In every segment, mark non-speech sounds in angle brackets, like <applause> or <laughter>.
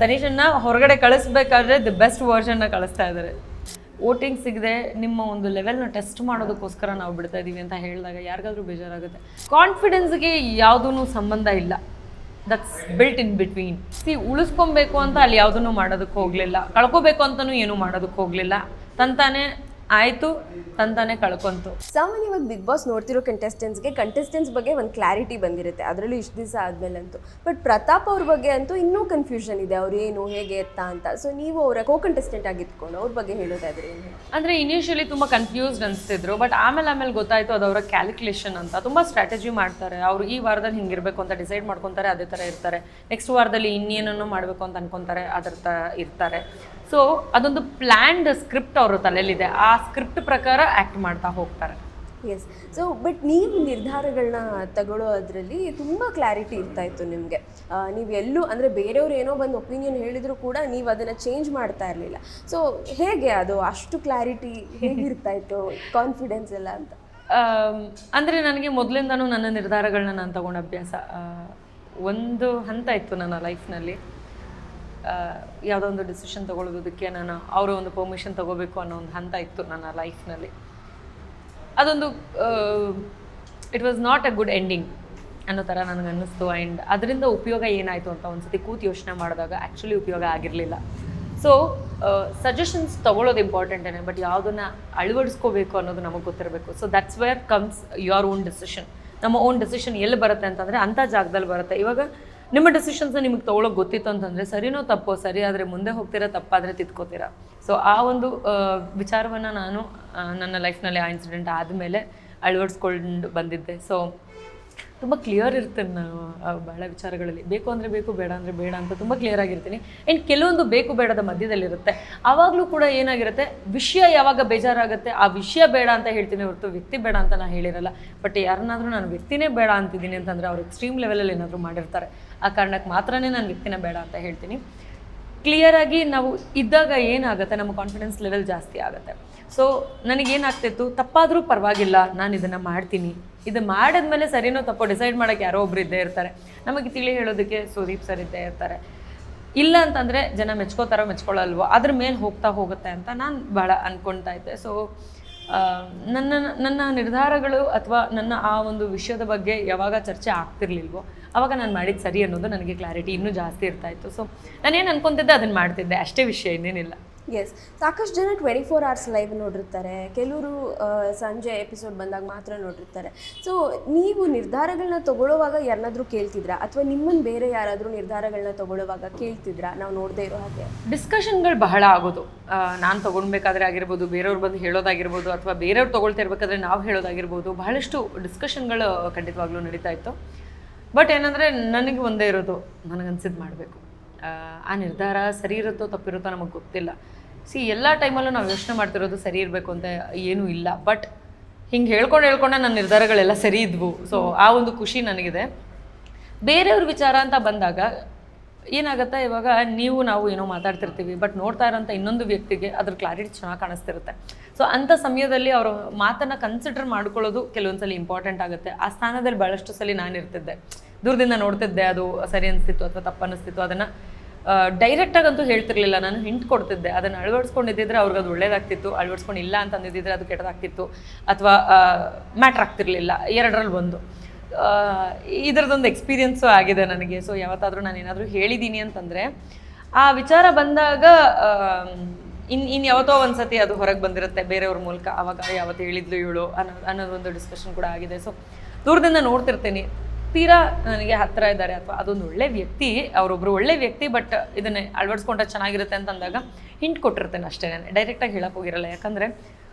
ತನಿಷನ್ನ ಹೊರಗಡೆ ಕಳಿಸ್ಬೇಕಾದ್ರೆ the best ವರ್ಷನ್ನ ಕಳಿಸ್ತಾ ಇದ್ದಾರೆ ವೋಟಿಂಗ್ ಸಿಗದೆ ನಿಮ್ಮ ಒಂದು ಲೆವೆಲ್ನ ಟೆಸ್ಟ್ ಮಾಡೋದಕ್ಕೋಸ್ಕರ ನಾವು ಬಿಡ್ತಾ ಇದ್ದೀವಿ ಅಂತ ಹೇಳಿದಾಗ ಯಾರಿಗಾದ್ರೂ ಬೇಜಾರಾಗುತ್ತೆ. ಕಾನ್ಫಿಡೆನ್ಸ್ಗೆ ಯಾವುದೂ ಸಂಬಂಧ ಇಲ್ಲ. ದಟ್ಸ್ ಬಿಲ್ಟ್ ಇನ್ ಬಿಟ್ವೀನ್ ಸಿ ಉಳಿಸ್ಕೊಬೇಕು ಅಂತ ಅಲ್ಲಿ ಯಾವುದನ್ನು ಮಾಡೋದಕ್ಕೆ ಹೋಗಲಿಲ್ಲ. ಕಳ್ಕೊಬೇಕು ಅಂತಲೂ ಏನೂ ಮಾಡೋದಕ್ಕೆ ಹೋಗಲಿಲ್ಲ. ತಂತಾನೆ ಆಯಿತು ತಂತಾನೆ ಕಳ್ಕೊಂತು. ಸಾಮಾನ್ಯವಾಗಿ ಬಿಗ್ ಬಾಸ್ ನೋಡ್ತಿರೋ ಕಂಟೆಸ್ಟೆಂಟ್ಸ್ಗೆ ಕಂಟೆಸ್ಟೆಂಟ್ಸ್ ಬಗ್ಗೆ ಒಂದು ಕ್ಲಾರಿಟಿ ಬಂದಿರುತ್ತೆ. ಅದರಲ್ಲೂ ಇಷ್ಟು ದಿವಸ ಆದಮೇಲೆ ಅಂತೂ ಬಟ್ ಪ್ರತಾಪ್ ಅವ್ರ ಬಗ್ಗೆ ಅಂತೂ ಇನ್ನೂ ಕನ್ಫ್ಯೂಷನ್ ಇದೆ. ಅವ್ರು ಏನು ಹೇಗೆ ಎತ್ತ ಅಂತ. ಸೊ ನೀವು ಅವರ ಕೋ ಕಂಟೆಸ್ಟೆಂಟ್ ಆಗಿತ್ಕೊಂಡು ಅವ್ರ ಬಗ್ಗೆ ಹೇಳೋದಾದ್ರೆ ಏನು? ಅಂದರೆ ಇನಿಷಿಯಲಿ ತುಂಬ ಕನ್ಫ್ಯೂಸ್ಡ್ ಅನಿಸ್ತಿದ್ರು. ಬಟ್ ಆಮೇಲೆ ಆಮೇಲೆ ಗೊತ್ತಾಯಿತು ಅದು ಅವರ ಕ್ಯಾಲ್ಕುಲೇಷನ್ ಅಂತ. ತುಂಬ ಸ್ಟ್ರಾಟಜಿ ಮಾಡ್ತಾರೆ. ಅವರು ಈ ವಾರದಲ್ಲಿ ಹಿಂಗಿರಬೇಕು ಅಂತ ಡಿಸೈಡ್ ಮಾಡ್ಕೊತಾರೆ ಅದೇ ಥರ ಇರ್ತಾರೆ. ನೆಕ್ಸ್ಟ್ ವಾರದಲ್ಲಿ ಇನ್ನೇನನ್ನು ಮಾಡಬೇಕು ಅಂತ ಅನ್ಕೊತಾರೆ ಅದರ ಥರ ಇರ್ತಾರೆ. ಸೊ ಅದೊಂದು ಪ್ಲ್ಯಾಂಡ್ ಸ್ಕ್ರಿಪ್ಟ್ ಅವ್ರ ತಲೆಯಲ್ಲಿದೆ. ಆ ಸ್ಕ್ರಿಪ್ಟ್ ಪ್ರಕಾರ ಆ್ಯಕ್ಟ್ ಮಾಡ್ತಾ ಹೋಗ್ತಾರೆ. ಎಸ್ ಸೊ ಬಟ್ ನೀವು ನಿರ್ಧಾರಗಳನ್ನ ತಗೊಳ್ಳೋದ್ರಲ್ಲಿ ತುಂಬ ಕ್ಲಾರಿಟಿ ಇರ್ತಾ ಇತ್ತು ನಿಮಗೆ. ನೀವು ಎಲ್ಲೂ ಅಂದರೆ ಬೇರೆಯವ್ರು ಏನೋ ಬಂದು ಒಪಿನಿಯನ್ ಹೇಳಿದರೂ ಕೂಡ ನೀವು ಅದನ್ನು ಚೇಂಜ್ ಮಾಡ್ತಾ ಇರಲಿಲ್ಲ. ಸೊ ಹೇಗೆ ಅದು? ಅಷ್ಟು ಕ್ಲಾರಿಟಿ ಹೇಗಿರ್ತಾ ಇತ್ತು? <laughs> ಕಾನ್ಫಿಡೆನ್ಸ್ ಎಲ್ಲ ಅಂತ? ಅಂದರೆ ಅಂದ್ರೆ ನನಗೆ ಮೊದಲಿಂದನೂ ನನ್ನ ನಿರ್ಧಾರಗಳನ್ನ ನಾನು ತಗೊಂಡ ಅಭ್ಯಾಸ ಒಂದು ಹಂತ ಇತ್ತು ನನ್ನ ಲೈಫ್ನಲ್ಲಿ ಯಾವುದೋ ಒಂದು ಡಿಸಿಷನ್ ತಗೊಳ್ಳೋದಕ್ಕೆ ನಾನು ಅವರ ಒಂದು ಪರ್ಮಿಷನ್ ತಗೋಬೇಕು ಅನ್ನೋ ಒಂದು ಹಂತ ಇತ್ತು ನನ್ನ ಲೈಫ್ನಲ್ಲಿ ಅದೊಂದು it was not a good ending ಅನ್ನೋ ಥರ ನನಗೆ ಅನ್ನಿಸ್ತು ಆ್ಯಂಡ್ ಅದರಿಂದ ಉಪಯೋಗ ಏನಾಯಿತು ಅಂತ ಒಂದ್ಸತಿ ಕೂತು ಯೋಚನೆ ಮಾಡಿದಾಗ ಆ್ಯಕ್ಚುಲಿ ಉಪಯೋಗ ಆಗಿರಲಿಲ್ಲ. ಸೊ ಸಜೆಷನ್ಸ್ ತೊಗೊಳ್ಳೋದು ಇಂಪಾರ್ಟೆಂಟೇ ಬಟ್ ಯಾವುದನ್ನು ಅಳವಡಿಸ್ಕೋಬೇಕು ಅನ್ನೋದು ನಮಗೆ ಗೊತ್ತಿರಬೇಕು. So that's where comes your own decision ನಮ್ಮ ಓನ್ ಡಿಸಿಷನ್ ಎಲ್ಲಿ ಬರುತ್ತೆ ಅಂತಂದರೆ ಅಂಥ ಜಾಗದಲ್ಲಿ ಬರುತ್ತೆ. ಇವಾಗ ನಿಮ್ಮ ಡಿಸಿಷನ್ಸ್ ನಿಮಗೆ ತೊಗೊಳೋಕೆ ಗೊತ್ತಿತ್ತು ಅಂತಂದರೆ, ಸರಿನೋ ತಪ್ಪೋ, ಸರಿ ಆದರೆ ಮುಂದೆ ಹೋಗ್ತೀರಾ ತಪ್ಪಾದರೆ ತಿದ್ಕೋತೀರಾ? ಸೊ ಆ ಒಂದು ವಿಚಾರವನ್ನು ನಾನು ನನ್ನ ಲೈಫ್ನಲ್ಲಿ ಆ ಇನ್ಸಿಡೆಂಟ್ ಆದಮೇಲೆ ಅಳವಡಿಸ್ಕೊಂಡು ಬಂದಿದ್ದೆ. ಸೊ ತುಂಬ ಕ್ಲಿಯರ್ ಇರ್ತೇನೆ ನಾನು ಬಹಳ ವಿಚಾರಗಳಲ್ಲಿ. ಬೇಕು ಅಂದರೆ ಬೇಕು, ಬೇಡ ಅಂದರೆ ಬೇಡ ಅಂತ ತುಂಬ ಕ್ಲಿಯರ್ ಆಗಿರ್ತೀನಿ. ಆ್ಯಂಡ್ ಕೆಲವೊಂದು ಬೇಕು, ಬೇಡದ ಮಧ್ಯದಲ್ಲಿರುತ್ತೆ. ಆವಾಗಲೂ ಕೂಡ ಏನಾಗಿರುತ್ತೆ, ವಿಷಯ ಯಾವಾಗ ಬೇಜಾರಾಗುತ್ತೆ, ಆ ವಿಷಯ ಬೇಡ ಅಂತ ಹೇಳ್ತೀನಿ ಹೊರತು ವ್ಯಕ್ತಿ ಬೇಡ ಅಂತ ನಾನು ಹೇಳಿರಲ್ಲ. ಬಟ್ ಯಾರನ್ನಾದರೂ ನಾನು ವ್ಯಕ್ತಿನೇ ಬೇಡ ಅಂತಿದ್ದೀನಿ ಅಂತಂದರೆ ಅವ್ರು ಎಕ್ಸ್ಟ್ರೀಮ್ ಲೆವೆಲಲ್ಲಿ ಏನಾದರೂ ಮಾಡಿರ್ತಾರೆ. ಆ ಕಾರಣಕ್ಕೆ ಮಾತ್ರನೇ ನಾನು ವ್ಯಕ್ತಿನೇ ಬೇಡ ಅಂತ ಹೇಳ್ತೀನಿ. ಕ್ಲಿಯರಾಗಿ ನಾವು ಇದ್ದಾಗ ಏನಾಗುತ್ತೆ? ನಮ್ಮ ಕಾನ್ಫಿಡೆನ್ಸ್ ಲೆವೆಲ್ ಜಾಸ್ತಿ ಆಗುತ್ತೆ. ಸೊ ನನಗೇನಾಗ್ತಿತ್ತು? ತಪ್ಪಾದರೂ ಪರವಾಗಿಲ್ಲ, ನಾನು ಇದನ್ನು ಮಾಡ್ತೀನಿ. ಇದು ಮಾಡಿದ್ಮೇಲೆ ಸರಿನೋ ತಪ್ಪೋ ಡಿಸೈಡ್ ಮಾಡೋಕ್ಕೆ ಯಾರೋ ಒಬ್ರು ಇದ್ದೇ ಇರ್ತಾರೆ. ನಮಗೆ ತಿಳಿ ಹೇಳೋದಕ್ಕೆ ಸುದೀಪ್ ಸರ್ ಇದ್ದೇ ಇರ್ತಾರೆ. ಇಲ್ಲ ಅಂತಂದರೆ ಜನ ಮೆಚ್ಕೋತಾರೋ ಮೆಚ್ಕೊಳ್ಳಲ್ವೋ ಅದ್ರ ಮೇಲೆ ಹೋಗ್ತಾ ಹೋಗುತ್ತೆ ಅಂತ ನಾನು ಭಾಳ ಅಂದ್ಕೊಳ್ತಾ ಇದ್ದೆ. ಸೊ ನನ್ನ ನನ್ನ ನಿರ್ಧಾರಗಳು ಅಥವಾ ನನ್ನ ಆ ಒಂದು ವಿಷಯದ ಬಗ್ಗೆ ಯಾವಾಗ ಚರ್ಚೆ ಆಗ್ತಿರ್ಲಿಲ್ವೋ, ಅವಾಗ ನಾನು ಮಾಡಿದ್ದು ಸರಿ ಅನ್ನೋದು ನನಗೆ ಕ್ಲಾರಿಟಿ ಇನ್ನೂ ಜಾಸ್ತಿ ಇರ್ತಾ ಇತ್ತು. ಸೊ ನಾನೇನು ಅನ್ಕೊತಿದ್ದೆ ಅದನ್ನು ಮಾಡ್ತಿದ್ದೆ. ಅಷ್ಟೇ ವಿಷಯ ಇನ್ನೇನಿಲ್ಲ. ಎಸ್ ಸಾಕಷ್ಟು ಜನ ಟ್ವೆಂಟಿ ಫೋರ್ ಅವರ್ಸ್ ಲೈವ್ ನೋಡಿರ್ತಾರೆ. ಕೆಲವರು ಸಂಜೆ ಎಪಿಸೋಡ್ ಬಂದಾಗ ಮಾತ್ರ ನೋಡಿರ್ತಾರೆ. ಸೊ ನೀವು ನಿರ್ಧಾರಗಳನ್ನ ತಗೊಳ್ಳುವಾಗ ಯಾರನ್ನಾದರೂ ಕೇಳ್ತಿದ್ರಾ? ಅಥವಾ ನಿಮ್ಮನ್ನು ಬೇರೆ ಯಾರಾದರೂ ನಿರ್ಧಾರಗಳನ್ನ ತಗೊಳ್ಳುವಾಗ ಕೇಳ್ತಿದ್ರಾ? ನಾವು ನೋಡದೇ ಇರೋ ಹಾಗೆ. ಡಿಸ್ಕಷನ್ಗಳು ಬಹಳ ಆಗೋದು. ನಾನು ತೊಗೊಳ್ಬೇಕಾದ್ರೆ ಆಗಿರ್ಬೋದು, ಬೇರೆಯವ್ರು ಬಂದು ಹೇಳೋದಾಗಿರ್ಬೋದು, ಅಥವಾ ಬೇರೆಯವ್ರು ತೊಗೊಳ್ತಾ ಇರ್ಬೇಕಾದ್ರೆ ನಾವು ಹೇಳೋದಾಗಿರ್ಬೋದು, ಬಹಳಷ್ಟು ಡಿಸ್ಕಷನ್ಗಳು ಖಂಡಿತವಾಗ್ಲೂ ನಡೀತಾ ಇತ್ತು. ಬಟ್ ಏನಂದರೆ, ನನಗೆ ಒಂದೇ ಇರೋದು ನನಗನ್ಸಿದ್ದು ಮಾಡಬೇಕು. ಆ ನಿರ್ಧಾರ ಸರಿ ಇರುತ್ತೋ ತಪ್ಪಿರುತ್ತೋ ನಮಗೆ ಗೊತ್ತಿಲ್ಲ. ಸಿ ಎಲ್ಲ ಟೈಮಲ್ಲೂ ನಾವು ಯೋಚನೆ ಮಾಡ್ತಿರೋದು ಸರಿ ಇರಬೇಕು ಅಂತ ಏನೂ ಇಲ್ಲ. ಬಟ್ ಹಿಂಗೆ ಹೇಳ್ಕೊಂಡು ಹೇಳ್ಕೊಂಡೆ ನನ್ನ ನಿರ್ಧಾರಗಳೆಲ್ಲ ಸರಿ ಇದ್ವು. ಸೊ ಆ ಒಂದು ಖುಷಿ ನನಗಿದೆ. ಬೇರೆಯವ್ರ ವಿಚಾರ ಅಂತ ಬಂದಾಗ ಏನಾಗುತ್ತೆ ಇವಾಗ ನೀವು ನಾವು ಏನೋ ಮಾತಾಡ್ತಿರ್ತೀವಿ ಬಟ್ ನೋಡ್ತಾ ಇರೋಂಥ ಇನ್ನೊಂದು ವ್ಯಕ್ತಿಗೆ ಅದ್ರ ಕ್ಲಾರಿಟಿ ಚೆನ್ನಾಗಿ ಕಾಣಿಸ್ತಿರುತ್ತೆ. ಸೊ ಅಂಥ ಸಮಯದಲ್ಲಿ ಅವರ ಮಾತನ್ನು ಕನ್ಸಿಡರ್ ಮಾಡ್ಕೊಳ್ಳೋದು ಕೆಲವೊಂದ್ಸಲಿ ಇಂಪಾರ್ಟೆಂಟ್ ಆಗುತ್ತೆ. ಆ ಸ್ಥಾನದಲ್ಲಿ ಭಾಳಷ್ಟು ಸಲ ನಾನು ಇರ್ತಿದ್ದೆ ದೂರದಿಂದ ನೋಡ್ತಿದ್ದೆ ಅದು ಸರಿ ಅನಿಸ್ತಿತ್ತು ಅಥವಾ ತಪ್ಪು ಅನ್ನಿಸ್ತಿತ್ತು ಅದನ್ನು ಡೈರೆಕ್ಟಾಗಂತೂ ಹೇಳ್ತಿರ್ಲಿಲ್ಲ. ನಾನು ಹಿಂಟ್ ಕೊಡ್ತಿದ್ದೆ. ಅದನ್ನು ಅಳವಡಿಸ್ಕೊಂಡಿದ್ದಿದ್ರೆ ಅವ್ರಿಗೆ ಅದು ಒಳ್ಳೇದಾಗ್ತಿತ್ತು. ಅಳವಡಿಸ್ಕೊಂಡು ಇಲ್ಲ ಅಂತ ಅಂದಿದ್ದಿದ್ರೆ ಅದು ಕೆಟ್ಟದಾಗ್ತಿತ್ತು. ಅಥವಾ ಮ್ಯಾಟ್ರ್ ಆಗ್ತಿರ್ಲಿಲ್ಲ. ಎರಡರಲ್ಲಿ ಒಂದು. ಇದರದೊಂದು ಎಕ್ಸ್ಪೀರಿಯನ್ಸು ಆಗಿದೆ ನನಗೆ. ಸೊ ಯಾವತ್ತಾದರೂ ನಾನು ಏನಾದರೂ ಹೇಳಿದ್ದೀನಿ ಅಂತಂದರೆ, ಆ ವಿಚಾರ ಬಂದಾಗ ಇನ್ನು ಇನ್ನು ಯಾವತ್ತೋ ಒಂದು ಸತಿ ಅದು ಹೊರಗೆ ಬಂದಿರುತ್ತೆ ಬೇರೆಯವ್ರ ಮೂಲಕ. ಆವಾಗ ಯಾವತ್ತು ಹೇಳಿದ್ಲು ಇವಳು ಅನ್ನೋ, ಅನ್ನೋದೊಂದು ಡಿಸ್ಕಷನ್ ಕೂಡ ಆಗಿದೆ. ಸೊ ದೂರದಿಂದ ನೋಡ್ತಿರ್ತೀನಿ. ತೀರಾ ನನಗೆ ಹತ್ತಿರ ಇದ್ದಾರೆ ಅಥವಾ ಅದೊಂದು ಒಳ್ಳೆ ವ್ಯಕ್ತಿ, ಅವರೊಬ್ರು ಒಳ್ಳೆ ವ್ಯಕ್ತಿ ಬಟ್ ಇದನ್ನೇ ಅಳವಡಿಸ್ಕೊಂಡ್ರೆ ಚೆನ್ನಾಗಿರುತ್ತೆ ಅಂತ ಅಂದಾಗ ಹಿಂಟ್ ಕೊಟ್ಟಿರ್ತೇನೆ ಅಷ್ಟೇ ನಾನು. ಡೈರೆಕ್ಟಾಗಿ ಹೇಳಕ್ಕೆ ಹೋಗಿರಲ್ಲ. ಯಾಕಂದರೆ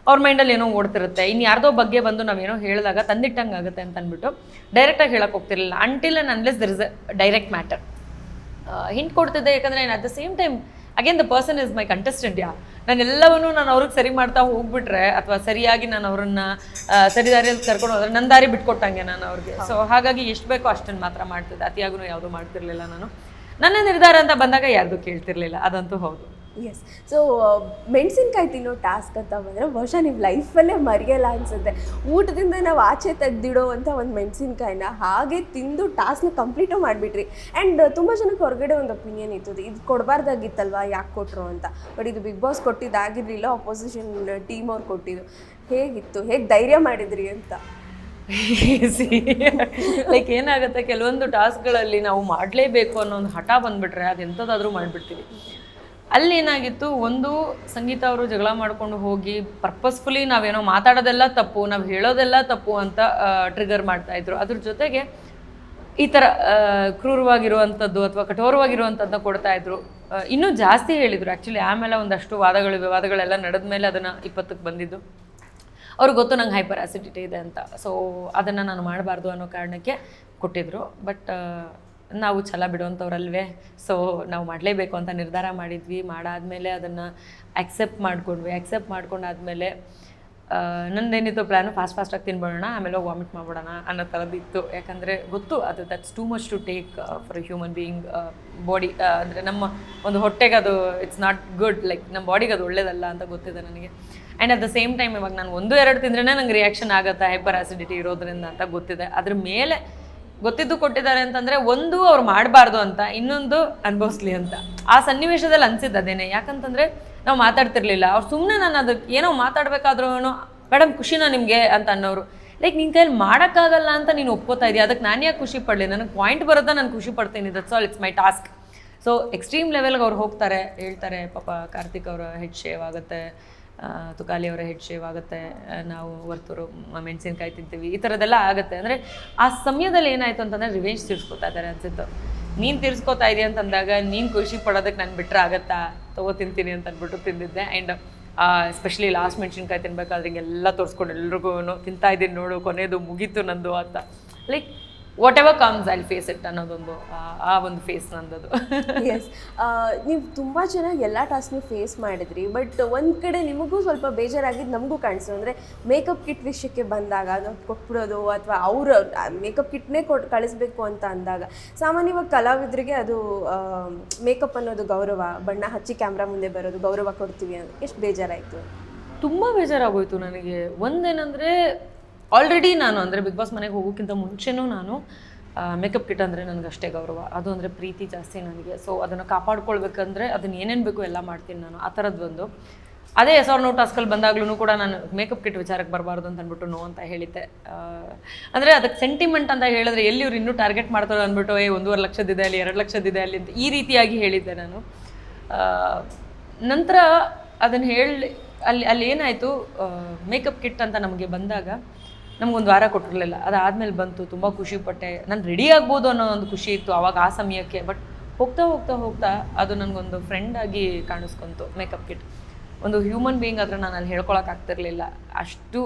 ಅವ್ರ ಮೈಂಡಲ್ಲಿ ಏನೋ ಓಡ್ತಿರುತ್ತೆ. ಇನ್ನು ಯಾರ್ದೋ ಬಗ್ಗೆ ಬಂದು ನಾವೇನೋ ಹೇಳಿದಾಗ ತಂದಿಟ್ಟಂಗೆ ಆಗುತ್ತೆ ಅಂತ ಅಂದ್ಬಿಟ್ಟು ಡೈರೆಕ್ಟಾಗಿ ಹೇಳಕ್ಕೆ ಹೋಗ್ತಿರಲಿಲ್ಲ. Until and unless there is a direct matter hint ಕೊಡ್ತಿದ್ದೆ ಯಾಕಂದರೆ at the same time again the person is my contestant ya ನಾನು ಎಲ್ಲವನ್ನೂ ನಾನು ಅವ್ರಿಗೆ ಸರಿ ಮಾಡ್ತಾ ಹೋಗ್ಬಿಟ್ರೆ ಅಥವಾ ಸರಿಯಾಗಿ ನಾನು ಅವ್ರನ್ನ ಸರಿ ದಾರಿಯಲ್ಲಿ ಕರ್ಕೊಂಡು ಹೋದ್ರೆ ನನ್ನ ದಾರಿ ಬಿಟ್ಕೊಟ್ಟಂಗೆ ನಾನು ಅವ್ರಿಗೆ. ಸೊ ಹಾಗಾಗಿ ಎಷ್ಟು ಬೇಕೋ ಅಷ್ಟನ್ನು ಮಾತ್ರ ಮಾಡ್ತಿದ್ದೆ. ಅತಿಯಾಗೂ ಯಾವುದೂ ಮಾಡ್ತಿರ್ಲಿಲ್ಲ ನಾನು. ನನ್ನ ನಿರ್ಧಾರ ಅಂತ ಬಂದಾಗ ಯಾರ್ದು ಕೇಳ್ತಿರ್ಲಿಲ್ಲ. ಅದಂತೂ ಹೌದು. ಎಸ್ ಸೊ ಮೆಣಸಿನ್ಕಾಯಿ ತಿನ್ನೋ ಟಾಸ್ಕ್ ಅಂತ ಬಂದರೆ ವರ್ಷ ನೀವು ಲೈಫಲ್ಲೇ ಮರೆಯಲ್ಲ ಅನಿಸುತ್ತೆ. ಊಟದಿಂದ ನಾವು ಆಚೆ ತೆಗ್ದಿಡೋ ಅಂತ ಒಂದು ಮೆಣಸಿನ್ಕಾಯಿನ ಹಾಗೆ ತಿಂದು ಟಾಸ್ಕ್ನ ಕಂಪ್ಲೀಟು ಮಾಡಿಬಿಟ್ರಿ. ಆ್ಯಂಡ್ ತುಂಬ ಜನಕ್ಕೆ ಹೊರಗಡೆ ಒಂದು ಒಪಿನಿಯನ್ ಇತ್ತು. ಇದು ಕೊಡಬಾರ್ದಾಗಿತ್ತಲ್ವಾ? ಯಾಕೆ ಕೊಟ್ಟರು ಅಂತ? ಬಟ್ ಇದು ಬಿಗ್ ಬಾಸ್ ಕೊಟ್ಟಿದ್ದಾಗಿರಲಿಲ್ಲ ಅಪೋಸಿಷನ್ ಟೀಮ್ ಅವ್ರು ಕೊಟ್ಟಿದ್ದು. ಹೇಗಿತ್ತು? ಹೇಗೆ ಧೈರ್ಯ ಮಾಡಿದ್ರಿ ಅಂತ? <laughs> ಲೈಕ್ ಏನಾಗುತ್ತೆ? ಕೆಲವೊಂದು ಟಾಸ್ಕ್ಗಳಲ್ಲಿ ನಾವು ಮಾಡಲೇಬೇಕು ಅನ್ನೋ ಒಂದು ಹಠ ಬಂದ್ಬಿಟ್ರೆ ಅದು ಎಂಥದ್ದಾದರೂ ಮಾಡಿಬಿಡ್ತೀವಿ. ಅಲ್ಲಿ ಏನಾಗಿತ್ತು, ಒಂದು ಸಂಗೀತ ಅವರು ಜಗಳ ಮಾಡ್ಕೊಂಡು ಹೋಗಿ ಪರ್ಪಸ್ಫುಲಿ ನಾವೇನೋ ಮಾತಾಡೋದೆಲ್ಲ ತಪ್ಪು, ನಾವು ಹೇಳೋದೆಲ್ಲ ತಪ್ಪು ಅಂತ ಟ್ರಿಗರ್ ಮಾಡ್ತಾ ಇದ್ರು. ಅದ್ರ ಜೊತೆಗೆ ಈ ಥರ ಕ್ರೂರವಾಗಿರುವಂಥದ್ದು ಅಥವಾ ಕಠೋರವಾಗಿರುವಂಥದ್ದನ್ನ ಕೊಡ್ತಾ ಇದ್ರು. ಇನ್ನೂ ಜಾಸ್ತಿ ಹೇಳಿದರು. ಆ್ಯಕ್ಚುಲಿ ಆಮೇಲೆ ಒಂದಷ್ಟು ವಾದಗಳು, ವಿವಾದಗಳೆಲ್ಲ ನಡೆದ ಮೇಲೆ ಅದನ್ನು ಇಪ್ಪತ್ತಕ್ಕೆ ಬಂದಿದ್ದು. ಅವ್ರಿಗೆ ಗೊತ್ತು ನಂಗೆ ಹೈಪರ್ ಆಸಿಡಿಟಿ ಇದೆ ಅಂತ. ಸೊ ಅದನ್ನು ನಾನು ಮಾಡಬಾರ್ದು ಅನ್ನೋ ಕಾರಣಕ್ಕೆ ಕೊಟ್ಟಿದ್ರು. ಬಟ್ ನಾವು ಛಲ ಬಿಡುವಂಥವ್ರಲ್ವೇ. ಸೊ ನಾವು ಮಾಡಲೇಬೇಕು ಅಂತ ನಿರ್ಧಾರ ಮಾಡಿದ್ವಿ. ಮಾಡಾದಮೇಲೆ ಅದನ್ನು ಆಕ್ಸೆಪ್ಟ್ ಮಾಡ್ಕೊಂಡ್ವಿ. ಆಕ್ಸೆಪ್ಟ್ ಮಾಡ್ಕೊಂಡಾದ್ಮೇಲೆ ನಂದೇನಿತ್ತು ಪ್ಲ್ಯಾನು ಫಾಸ್ಟ್ ಫಾಸ್ಟಾಗಿ ತಿನ್ಬಿಡೋಣ, ಆಮೇಲೆ ವಾಮಿಟ್ ಮಾಡ್ಬಿಡೋಣ ಅನ್ನೋ ಥರದ್ದಿತ್ತು ಯಾಕಂದರೆ ಗೊತ್ತು, ಅದು that's too much to take for human being body ಅಂದರೆ ನಮ್ಮ ಒಂದು ಹೊಟ್ಟೆಗೆ ಅದು ಇಟ್ಸ್ ನಾಟ್ ಗುಡ್ ಲೈಕ್ ನಮ್ಮ ಬಾಡಿಗೆ ಅದು ಒಳ್ಳೇದಲ್ಲ ಅಂತ ಗೊತ್ತಿದೆ ನನಗೆ. And at the same time ಇವಾಗ ನಾನು ಒಂದು, ಎರಡು ತಿಂದ್ರೇ ನಂಗೆ ರಿಯಾಕ್ಷನ್ ಆಗುತ್ತೆ ಹೈಪರ್ ಆಸಿಡಿಟಿ ಇರೋದ್ರಿಂದ ಅಂತ ಗೊತ್ತಿದೆ. ಅದ್ರ ಮೇಲೆ ಗೊತ್ತಿದ್ದು ಕೊಟ್ಟಿದ್ದಾರೆ ಅಂತಂದ್ರೆ ಒಂದು ಅವ್ರು ಮಾಡಬಾರ್ದು ಅಂತ, ಇನ್ನೊಂದು ಅನುಭವಿಸ್ಲಿ ಅಂತ. ಆ ಸನ್ನಿವೇಶದಲ್ಲಿ ಅನ್ಸಿದ್ದು ಅದೇನೆ. ಯಾಕಂತಂದ್ರೆ ನಾವು ಮಾತಾಡ್ತಿರ್ಲಿಲ್ಲ. ಅವ್ರು ಸುಮ್ಮನೆ ನಾನು ಅದಕ್ಕೆ ಏನೋ ಮಾತಾಡ್ಬೇಕಾದ್ರೂ ಮೇಡಮ್, ಖುಷಿನಾ ನಿಮಗೆ? ಅಂತ ಅನ್ನೋರು. ಲೈಕ್ ನಿನ್ನ ಕೈಯಲ್ಲಿ ಮಾಡೋಕ್ಕಾಗಲ್ಲ ಅಂತ ನೀನು ಒಪ್ಕೋತಾ ಇದೀಯ? ಅದಕ್ಕೆ ನಾನು ಯಾಕೆ ಖುಷಿ ಪಡಲಿ? ನನಗೆ ಪಾಯಿಂಟ್ ಬರುತ್ತಾ? ನಾನು ಖುಷಿ ಪಡ್ತೀನಿ. That's all it's my task so extreme ಲೆವೆಲ್ಗೆ ಅವ್ರು ಹೋಗ್ತಾರೆ, ಹೇಳ್ತಾರೆ, ಪಾಪ ಕಾರ್ತಿಕ್ ಅವರ ಹೆಡ್ ಶೇವ್ ಆಗುತ್ತೆ. ತುಕಾಲಿ ಅವರ ಹೆಡ್ ಶೇವ್ ಆಗುತ್ತೆ ನಾವು ವರ್ತೂರು ಮೆಣಸಿನ್ಕಾಯಿ ತಿಂತೀವಿ, ಈ ಥರದ್ದೆಲ್ಲ ಆಗುತ್ತೆ. ಅಂದರೆ ಆ ಸಮಯದಲ್ಲಿ ಏನಾಯಿತು ಅಂತಂದರೆ ರಿವೆಂಜ್ ತೀರ್ಸ್ಕೊತಾ ಇದ್ದಾರೆ ಅನ್ಸುತ್ತೆ. ನೀನು ತೀರ್ಸ್ಕೊತಾ ಇದೆಯಾ ಅಂತಂದಾಗ ನೀನು ಖುಷಿ ಪಡೋದಕ್ಕೆ ನಾನು ಬಿಟ್ಟರೆ ಆಗತ್ತಾ? ತಗೋ ತಿಂತೀನಿ ಅಂತ ಅಂದ್ಬಿಟ್ಟು ತಿಂದಿದ್ದೆ. ಆ್ಯಂಡ್ ಎಸ್ಪೆಷಲಿ ಲಾಸ್ಟ್ ಮೆಣಸಿನ್ಕಾಯಿ ತಿನ್ಬೇಕಾದ್ರೆ ಹಿಂಗೆಲ್ಲ ತೋರಿಸ್ಕೊಂಡು ಎಲ್ರಿಗೂ ತಿಂತಾ ಇದ್ದೀನಿ ನೋಡು ಕೊನೆಯದು ಮುಗೀತು ನಂದು ಅಂತ. Like whatever comes I face it ಅನ್ನೋದೊಂದು ಆ- ಒಂದು ಫೇಸ್ ನಂದದು. ಎಸ್ ನೀವು ತುಂಬ ಚೆನ್ನಾಗಿ ಎಲ್ಲ ಟಾಸ್ಕ್ನೂ ಫೇಸ್ ಮಾಡಿದ್ರಿ ಬಟ್ ಒಂದು ಕಡೆ ನಿಮಗೂ ಸ್ವಲ್ಪ ಬೇಜಾರಾಗಿದ್ದು ನಮಗೂ ಕಾಣಿಸ್ತು ಅಂದರೆ ಮೇಕಪ್ ಕಿಟ್ ವಿಷಯಕ್ಕೆ ಬಂದಾಗ ಅದು ಕೊಟ್ಬಿಡೋದು ಅಥವಾ ಅವ್ರ ಮೇಕಪ್ ಕಿಟ್ನೇ ಕೊಟ್ಟು ಕಳಿಸ್ಬೇಕು ಅಂತ ಅಂದಾಗ ಸಾಮಾನ್ಯವಾಗಿ ಕಲಾವಿದರಿಗೆ ಅದು ಮೇಕಪ್ ಅನ್ನೋದು ಗೌರವ ಬಣ್ಣ ಹಚ್ಚಿ ಕ್ಯಾಮ್ರಾ ಮುಂದೆ ಬರೋದು ಗೌರವ ಕೊಡ್ತೀವಿ ಅಂತ. ಎಷ್ಟು ಬೇಜಾರಾಯಿತು? ತುಂಬ ಬೇಜಾರಾಗೋಯ್ತು ನನಗೆ. ಒಂದೇನಂದರೆ ಆಲ್ರೆಡಿ ನಾನು ಅಂದರೆ ಬಿಗ್ ಬಾಸ್ ಮನೆಗೆ ಹೋಗೋಕ್ಕಿಂತ ಮುಂಚೆನೂ ನಾನು ಮೇಕಪ್ ಕಿಟ್ ಅಂದರೆ ನನಗೆ ಅಷ್ಟೇ ಗೌರವ. ಅದು ಅಂದರೆ ಪ್ರೀತಿ ಜಾಸ್ತಿ ನನಗೆ. ಸೊ ಅದನ್ನು ಕಾಪಾಡ್ಕೊಳ್ಬೇಕಂದ್ರೆ ಅದನ್ನು ಏನೇನು ಬೇಕು ಎಲ್ಲ ಮಾಡ್ತೀನಿ ನಾನು. ಆ ಥರದ್ದು ಒಂದು. ಅದೇ ಎಸ್ ನೋ ಟಾಸ್ಕಲ್ಲಿ ಬಂದಾಗ್ಲೂ ಕೂಡ ನಾನು ಮೇಕಪ್ ಕಿಟ್ ವಿಚಾರಕ್ಕೆ ಬರಬಾರ್ದು ಅಂತ ಅಂದ್ಬಿಟ್ಟು ನೋ ಅಂತ ಹೇಳಿದ್ದೆ. ಅಂದರೆ ಅದಕ್ಕೆ ಸೆಂಟಿಮೆಂಟ್ ಅಂತ ಹೇಳಿದ್ರೆ ಎಲ್ಲಿ ಇವ್ರು ಇನ್ನೂ ಟಾರ್ಗೆಟ್ ಮಾಡ್ತಾರೆ ಅಂದ್ಬಿಟ್ಟು, ಏ, ಒಂದೂವರೆ ಲಕ್ಷದಿದೆ ಅಲ್ಲಿ, ಎರಡು ಲಕ್ಷದಿದೆ ಅಲ್ಲಿ ಅಂತ ಈ ರೀತಿಯಾಗಿ ಹೇಳಿದ್ದೆ ನಾನು. ನಂತರ ಅದನ್ನು ಹೇಳಿ, ಅಲ್ಲಿ ಅಲ್ಲಿ ಏನಾಯಿತು ಮೇಕಪ್ ಕಿಟ್ ಅಂತ ನಮಗೆ ಬಂದಾಗ ನಮಗೊಂದು ವಾರ ಕೊಟ್ಟಿರಲಿಲ್ಲ. ಅದಾದಮೇಲೆ ಬಂತು, ತುಂಬ ಖುಷಿಪಟ್ಟೆ ನಾನು ರೆಡಿ ಆಗ್ಬೋದು ಅನ್ನೋ ಒಂದು ಖುಷಿ ಇತ್ತು ಆವಾಗ ಆ ಸಮಯಕ್ಕೆ ಬಟ್ ಹೋಗ್ತಾ ಹೋಗ್ತಾ ಹೋಗ್ತಾ ಅದು ನನಗೊಂದು ಫ್ರೆಂಡಾಗಿ ಕಾಣಿಸ್ಕೊಂತು ಮೇಕಪ್ ಕಿಟ್ ಒಂದು ಹ್ಯೂಮನ್ ಬೀಯಿಂಗ್ ಆದರೆ ನಾನು ಅಲ್ಲಿ ಹೇಳ್ಕೊಳಕ್ಕೆ ಆಗ್ತಿರಲಿಲ್ಲ. ಅಷ್ಟು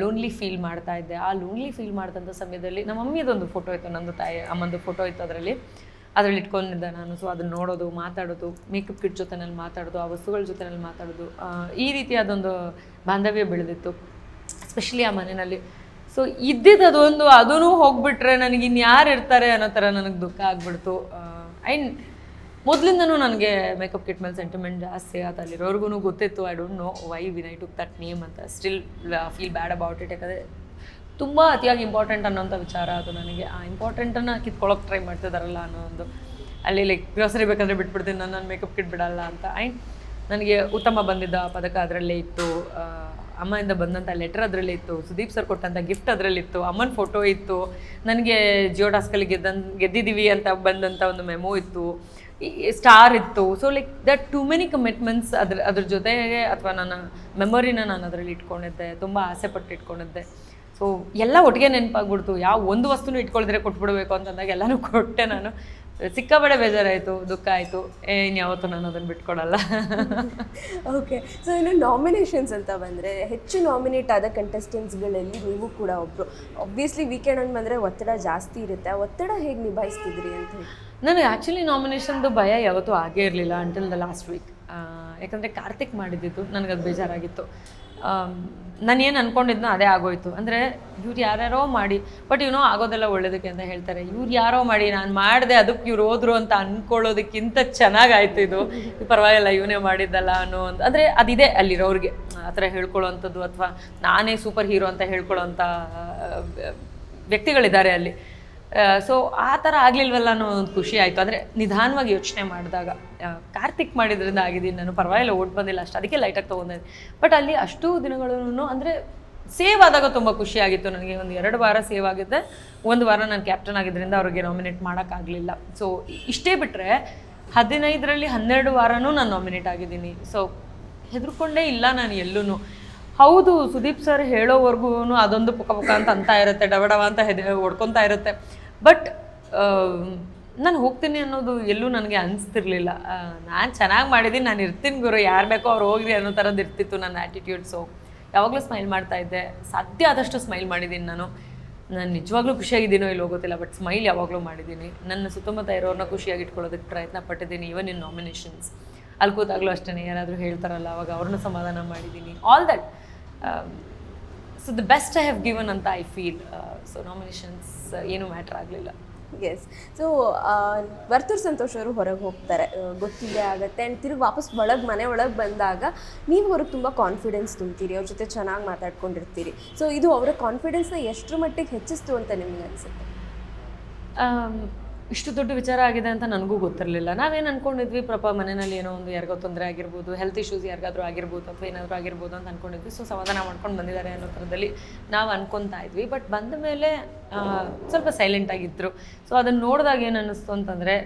ಲೋನ್ಲಿ ಫೀಲ್ ಮಾಡ್ತಾ ಇದ್ದೆ. ಆ ಲೋನ್ಲಿ ಫೀಲ್ ಮಾಡಿದಂಥ ಸಮಯದಲ್ಲಿ ನಮ್ಮ ಮಮ್ಮಿದೊಂದು ಫೋಟೋ ಇತ್ತು, ನಂದು ತಾಯಿ, ಅಮ್ಮಂದು ಫೋಟೋ ಇತ್ತು ಅದರಲ್ಲಿ. ಅದರಲ್ಲಿ ಇಟ್ಕೊಂಡಿದ್ದೆ ನಾನು. ಸೊ ಅದನ್ನ ನೋಡೋದು, ಮಾತಾಡೋದು ಮೇಕಪ್ ಕಿಟ್ ಜೊತೆನಲ್ಲಿ ಮಾತಾಡೋದು, ಆ ವಸ್ತುಗಳ ಜೊತೆನಲ್ಲಿ ಮಾತಾಡೋದು ಈ ಈ ರೀತಿಯಾದೊಂದು ಬಾಂಧವ್ಯ ಬೆಳೆದಿತ್ತು. ಸ್ಪೆಷಲಿ ಆ ಮನೆಯಲ್ಲಿ. ಸೊ ಇದ್ದಿದ್ದು ಅದೊಂದು ಅದೂ ಹೋಗ್ಬಿಟ್ರೆ ನನಗೆ ಇನ್ಯಾರು ಇರ್ತಾರೆ ಅನ್ನೋ ಥರ ನನಗೆ ದುಃಖ ಆಗ್ಬಿಡ್ತು. ಆ್ಯಂಡ್ ಮೊದಲಿಂದನೂ ನನಗೆ ಮೇಕಪ್ ಕಿಟ್ ಮೇಲೆ ಸೆಂಟಿಮೆಂಟ್ ಜಾಸ್ತಿ ಅದು ಅಲ್ಲಿರೋರ್ಗು ಗೊತ್ತಿತ್ತು. I don't know why when I took that name ಅಂತ still feel bad about it ಯಾಕಂದರೆ ತುಂಬ ಅತಿಯಾಗಿ ಇಂಪಾರ್ಟೆಂಟ್ ಅನ್ನೋಂಥ ವಿಚಾರ ಅದು ನನಗೆ. ಆ ಇಂಪಾರ್ಟೆಂಟನ್ನು ಕಿತ್ಕೊಳ್ಳೋಕೆ ಟ್ರೈ ಮಾಡ್ತಿದ್ದಾರಲ್ಲ ಅನ್ನೋ ಒಂದು, ಅಲ್ಲಿ ಲೈಕ್ ಗ್ರೋಸರಿ ಬೇಕಂದರೆ ಬಿಟ್ಬಿಡ್ತೀನಿ, ನಾನು ನನ್ನ ಮೇಕಪ್ ಕಿಟ್ ಬಿಡಲ್ಲ ಅಂತ. ಆ್ಯಂಡ್ ನನಗೆ ಉತ್ತಮ ಬಂದಿದ್ದ ಪದಕ ಅದರಲ್ಲೇ ಇತ್ತು. ಅಮ್ಮಯಿಂದ ಬಂದಂಥ ಲೆಟರ್ ಅದರಲ್ಲಿ ಇತ್ತು ಸುದೀಪ್ ಸರ್ ಕೊಟ್ಟಂಥ ಗಿಫ್ಟ್ ಅದರಲ್ಲಿತ್ತು, ಅಮ್ಮನ ಫೋಟೋ ಇತ್ತು, ನನಗೆ ಜಿಯೋ ಟಾಸ್ಕಲ್ಲಿ ಗೆದ್ದನ್ ಗೆದ್ದಿದ್ದೀವಿ ಅಂತ ಬಂದಂಥ ಒಂದು ಮೆಮೊ ಇತ್ತು ಸ್ಟಾರ್ ಇತ್ತು. So like that too many commitments ಅದ್ರ ಅದ್ರ ಜೊತೆಗೆ ಅಥವಾ ನನ್ನ ಮೆಮೊರಿನ ನಾನು ಅದರಲ್ಲಿ ಇಟ್ಕೊಂಡಿದ್ದೆ, ತುಂಬ ಆಸೆ ಪಟ್ಟು ಇಟ್ಕೊಂಡಿದ್ದೆ. ಸೊ ಎಲ್ಲ ಒಟ್ಟಿಗೆ ನೆನಪಾಗ್ಬಿಡ್ತು. ಯಾವ ಒಂದು ವಸ್ತುನೂ ಕೊಟ್ಬಿಡಬೇಕು ಕೊಟ್ಬಿಡ್ಬೇಕು ಅಂತಂದಾಗ ಎಲ್ಲನೂ ಕೊಟ್ಟೆ ನಾನು. ಸಿಕ್ಕಾಬಡೆ ಬೇಜಾರಾಯಿತು ದುಃಖ ಆಯಿತು. ಇನ್ಯಾವತ್ತೂ ನಾನು ಅದನ್ನು ಬಿಟ್ಕೊಡಲ್ಲ. ಓಕೆ ಸೊ ಇನ್ನು ನಾಮಿನೇಷನ್ಸ್ ಅಂತ ಬಂದರೆ ಹೆಚ್ಚು ನಾಮಿನೇಟ್ ಆದ ಕಂಟೆಸ್ಟೆಂಟ್ಸ್ಗಳಲ್ಲಿ ನೀವು ಕೂಡ ಒಬ್ಬರು ಒಬ್ವಿಯಸ್ಲಿ ವೀಕೆಂಡ್ ಅಂತ ಬಂದರೆ ಒತ್ತಡ ಜಾಸ್ತಿ ಇರುತ್ತೆ. ಆ ಒತ್ತಡ ಹೇಗೆ ನಿಭಾಯಿಸ್ತಿದ್ರಿ ಅಂತ ನನಗೆ ಆ್ಯಕ್ಚುಲಿ ನಾಮಿನೇಷನ್ದು ಭಯ ಯಾವತ್ತೂ ಆಗೇ ಇರಲಿಲ್ಲ ಅಂಟಿಲ್ ದ ಲಾಸ್ಟ್ ವೀಕ್ ಯಾಕಂದರೆ ಕಾರ್ತಿಕ್ ಮಾಡಿದ್ದಿತ್ತು ನನಗದು ಬೇಜಾರಾಗಿತ್ತು. ನಾನು ಏನು ಅನ್ಕೊಂಡಿದ್ನೋ ಅದೇ ಆಗೋಯ್ತು. ಅಂದರೆ ಇವ್ರು ಯಾರ್ಯಾರೋ ಮಾಡಿ ಬಟ್ ಇವನೋ ಆಗೋದೆಲ್ಲ ಒಳ್ಳೇದಕ್ಕೆ ಅಂತ ಹೇಳ್ತಾರೆ. ಇವ್ರು ಯಾರೋ ಮಾಡಿ, ನಾನು ಮಾಡಿದೆ ಅದಕ್ಕೆ ಇವ್ರು ಹೋದ್ರು ಅಂತ ಅನ್ಕೊಳ್ಳೋದಕ್ಕಿಂತ ಚೆನ್ನಾಗಾಯ್ತು ಇದು. ಇದು ಪರವಾಗಿಲ್ಲ, ಇವನೇ ಮಾಡಿದ್ದಲ್ಲ ಅನ್ನೋ ಒಂದು. ಅಂದರೆ ಅದಿದೆ ಅಲ್ಲಿರೋರಿಗೆ. ಆ ಥರ ಹೇಳ್ಕೊಳ್ಳೋವಂಥದ್ದು ಅಥವಾ ನಾನೇ ಸೂಪರ್ ಹೀರೋ ಅಂತ ಹೇಳ್ಕೊಳ್ಳೋವಂಥ ವ್ಯಕ್ತಿಗಳಿದ್ದಾರೆ ಅಲ್ಲಿ. ಸೊ ಆ ಥರ ಆಗಲಿಲ್ವಲ್ಲ ಅನ್ನೋ ಒಂದು ಖುಷಿ ಆಯಿತು. ಅಂದರೆ ನಿಧಾನವಾಗಿ ಯೋಚನೆ ಮಾಡಿದಾಗ ಕಾರ್ತಿಕ್ ಮಾಡಿದ್ರಿಂದ ಆಗಿದ್ದೀನಿ ನಾನು ಪರವಾಗಿಲ್ಲ, ಓಟ್ ಬಂದಿಲ್ಲ ಅಷ್ಟು. ಅದಕ್ಕೆ ಲೈಟಾಗಿ ತೊಗೊಂಡೆ ಬಟ್ ಅಲ್ಲಿ ಅಷ್ಟು ದಿನಗಳೂ ಅಂದರೆ ಸೇವ್ ಆದಾಗ ತುಂಬ ಖುಷಿಯಾಗಿತ್ತು ನನಗೆ. ಒಂದು ಎರಡು ವಾರ ಸೇವ್ ಆಗಿದ್ದೆ. ಒಂದು ವಾರ ನಾನು ಕ್ಯಾಪ್ಟನ್ ಆಗಿದ್ದರಿಂದ ಅವ್ರಿಗೆ ನಾಮಿನೇಟ್ ಮಾಡೋಕ್ಕಾಗಲಿಲ್ಲ ಸೊ ಇಷ್ಟೇ ಬಿಟ್ಟರೆ ಹದಿನೈದರಲ್ಲಿ ಹನ್ನೆರಡು ವಾರನೂ ನಾನು ನಾಮಿನೇಟ್ ಆಗಿದ್ದೀನಿ. ಸೊ ಹೆದರ್ಕೊಂಡೇ ಇಲ್ಲ ನಾನು ಎಲ್ಲೂ ಹೌದು, ಸುದೀಪ್ ಸರ್ ಹೇಳೋವರೆಗೂ ಅದೊಂದು ಪುಕ ಪುಕ ಅಂತ ಅಂತ ಇರುತ್ತೆ, ಡವ ಡವ ಅಂತ ಹೆದೆ, ಹೊಡ್ಕೊತಾ ಇರುತ್ತೆ. ಬಟ್ ನಾನು ಹೋಗ್ತೀನಿ ಅನ್ನೋದು ಎಲ್ಲೂ ನನಗೆ ಅನಿಸ್ತಿರ್ಲಿಲ್ಲ. ನಾನು ಚೆನ್ನಾಗಿ ಮಾಡಿದ್ದೀನಿ ನಾನು ಇರ್ತೀನಿ ಗುರು, ಯಾರು ಬೇಕೋ ಅವ್ರು ಹೋಗ್ರಿ ಅನ್ನೋ ಥರದ್ದು ಇರ್ತಿತ್ತು ನನ್ನ ಆ್ಯಟಿಟ್ಯೂಡ್ ಸೊ ಯಾವಾಗಲೂ ಸ್ಮೈಲ್ ಮಾಡ್ತಾ ಇದ್ದೆ. ಸಾಧ್ಯ ಆದಷ್ಟು ಸ್ಮೈಲ್ ಮಾಡಿದ್ದೀನಿ ನಾನು. ನಾನು ನಿಜವಾಗ್ಲೂ ಖುಷಿಯಾಗಿದ್ದೀನೋ ಇಲ್ಲಿ ಗೊತ್ತಿಲ್ಲ ಬಟ್ ಸ್ಮೈಲ್ ಯಾವಾಗಲೂ ಮಾಡಿದ್ದೀನಿ ನನ್ನ ಸುತ್ತಮುತ್ತ ಇರೋರನ್ನ ಖುಷಿಯಾಗಿ ಇಟ್ಕೊಳ್ಳೋದಕ್ಕೆ ಪ್ರಯತ್ನ ಪಟ್ಟಿದ್ದೀನಿ ಇವನ್ ಇನ್ ನಾಮಿನೇಷನ್ಸ್ ಅಲ್ಲಿ ಕೂತಾಗಲೂ ಅಷ್ಟೇ ಯಾರಾದರೂ ಹೇಳ್ತಾರಲ್ಲ, ಅವಾಗ ಅವ್ರನ್ನ ಸಮಾಧಾನ ಮಾಡಿದ್ದೀನಿ all that so the best I have given ಅಂತ ಐ ಫೀಲ್ ಸೊ ನಾಮಿನೇಷನ್ಸ್ ಏನೂ ಮ್ಯಾಟ್ರ್ ಆಗಲಿಲ್ಲ. ಎಸ್ ಸೊ ವರ್ತೂರ್ ಸಂತೋಷ್ ಅವರು ಹೊರಗೆ ಹೋಗ್ತಾರೆ. ಆ, ಗೊತ್ತಿದೆ ಆಗುತ್ತೆ. ಆ್ಯಂಡ್ ತಿರುಗಿ ವಾಪಸ್ ಒಳಗೆ ಮನೆ ಒಳಗೆ ಬಂದಾಗ ನೀವು ಅವ್ರಿಗೆ ತುಂಬ ಕಾನ್ಫಿಡೆನ್ಸ್ ತುಂಬ್ತೀರಿ. ಅವ್ರ ಜೊತೆ ಚೆನ್ನಾಗಿ ಮಾತಾಡ್ಕೊಂಡಿರ್ತೀರಿ. ಸೊ ಇದು ಅವರ ಕಾನ್ಫಿಡೆನ್ಸ್ನ ಎಷ್ಟರ ಮಟ್ಟಿಗೆ ಹೆಚ್ಚಿಸ್ತು ಅಂತ ನಿಮ್ಗೆ ಅನಿಸುತ್ತೆ? ಆಮ್, ಇಷ್ಟು ದೊಡ್ಡ ವಿಚಾರ ಆಗಿದೆ ಅಂತ ನನಗೂ ಗೊತ್ತಿರಲಿಲ್ಲ. ನಾವೇನು ಅನ್ಕೊಂಡಿದ್ವಿ ಪಾಪ ಮನೆಯಲ್ಲಿ ಏನೋ ಒಂದು ಯಾರಿಗೋ ತೊಂದರೆ ಆಗಿರ್ಬೋದು ಹೆಲ್ತ್ ಇಶ್ಯೂಸ್ ಯಾರಿಗಾದ್ರೂ ಆಗಿರ್ಬೋದು ಅಥವಾ ಏನಾದರೂ ಆಗಿರ್ಬೋದು ಅಂತ ಅನ್ಕೊಂಡಿದ್ವಿ. ಸೊ ಸಮಾಧಾನ ಮಾಡ್ಕೊಂಡು ಬಂದಿದ್ದಾರೆ ಅನ್ನೋ ಥರದಲ್ಲಿ ನಾವು ಅನ್ಕೊತಾ ಇದ್ವಿ. ಬಟ್ ಬಂದ ಮೇಲೆ ಸ್ವಲ್ಪ ಸೈಲೆಂಟ್ ಆಗಿದ್ರು. ಸೊ ಅದನ್ನು ನೋಡಿದಾಗ ಏನು ಅನ್ನಿಸ್ತು ಅಂತಂದರೆ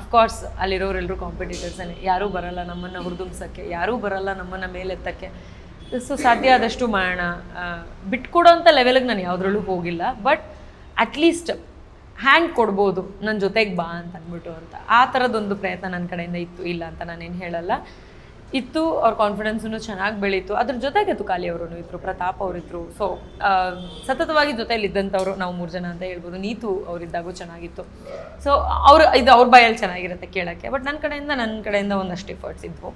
ಅಫ್ಕೋರ್ಸ್ ಅಲ್ಲಿರೋರೆಲ್ಲರೂ ಕಾಂಪಿಟೇಟರ್ಸೇ ಯಾರೂ ಬರಲ್ಲ ನಮ್ಮನ್ನು ಹುರಿದುಂಬಿಸೋಕ್ಕೆ ಯಾರೂ ಬರಲ್ಲ ನಮ್ಮನ್ನು ಮೇಲೆತ್ತಕ್ಕೆ. ಸೊ ಸಾಧ್ಯ ಆದಷ್ಟು ಮಾಡೋಣ. ಬಿಟ್ಕೊಡೋ ಅಂಥ ಲೆವೆಲಿಗೆ ನಾನು ಯಾವುದ್ರಲ್ಲೂ ಹೋಗಿಲ್ಲ. ಬಟ್ ಅಟ್ಲೀಸ್ಟ್ ಹ್ಯಾಂಡ್ ಕೊಡ್ಬೋದು ನನ್ನ ಜೊತೆಗೆ ಬಾ ಅಂತ ಅಂದ್ಬಿಟ್ಟು ಅಂತ. ಆ ಥರದೊಂದು ಪ್ರಯತ್ನ ನನ್ನ ಕಡೆಯಿಂದ ಇತ್ತು, ಇಲ್ಲ ಅಂತ ನಾನೇನು ಹೇಳಲ್ಲ. ಇತ್ತು, ಅವ್ರ ಕಾನ್ಫಿಡೆನ್ಸೂ ಚೆನ್ನಾಗಿ ಬೆಳೀತು. ಅದ್ರ ಜೊತೆಗೆ ತುಕಾಲಿ ಅವರು ಇದ್ರು, ಪ್ರತಾಪ್ ಅವರಿದ್ರು ಸೊ ಸತತವಾಗಿ ಜೊತೆಯಲ್ಲಿ ಇದ್ದಂಥವ್ರು ನಾವು ಮೂರು ಜನ ಅಂತ ಹೇಳ್ಬೋದು. ನೀತು ಅವರಿದ್ದಾಗೂ ಚೆನ್ನಾಗಿತ್ತು. ಸೊ ಅವ್ರ, ಇದು ಅವ್ರ ಬಾಯಲ್ಲಿ ಚೆನ್ನಾಗಿರುತ್ತೆ ಕೇಳೋಕ್ಕೆ. ಬಟ್ ನನ್ನ ಕಡೆಯಿಂದ ನನ್ನ ಕಡೆಯಿಂದ ಒಂದಷ್ಟು ಎಫರ್ಟ್ಸ್ ಇದ್ವು.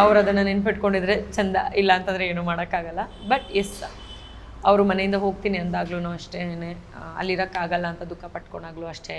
ಅವ್ರು ಅದನ್ನು ನೆನ್ಪಿಟ್ಕೊಂಡಿದ್ರೆ ಚಂದ, ಇಲ್ಲ ಅಂತಂದರೆ ಏನೂ ಮಾಡೋಕ್ಕಾಗಲ್ಲ. ಬಟ್ ಎಸ್ ಅವರು ಮನೆಯಿಂದ ಹೋಗ್ತೀನಿ ಅಂದಾಗ್ಲೂ ಅಷ್ಟೇ ಅಲ್ಲಿರೋಕ್ಕಾಗಲ್ಲ ಅಂತ ದುಃಖ ಪಟ್ಕೊಂಡಾಗ್ಲೂ ಅಷ್ಟೇ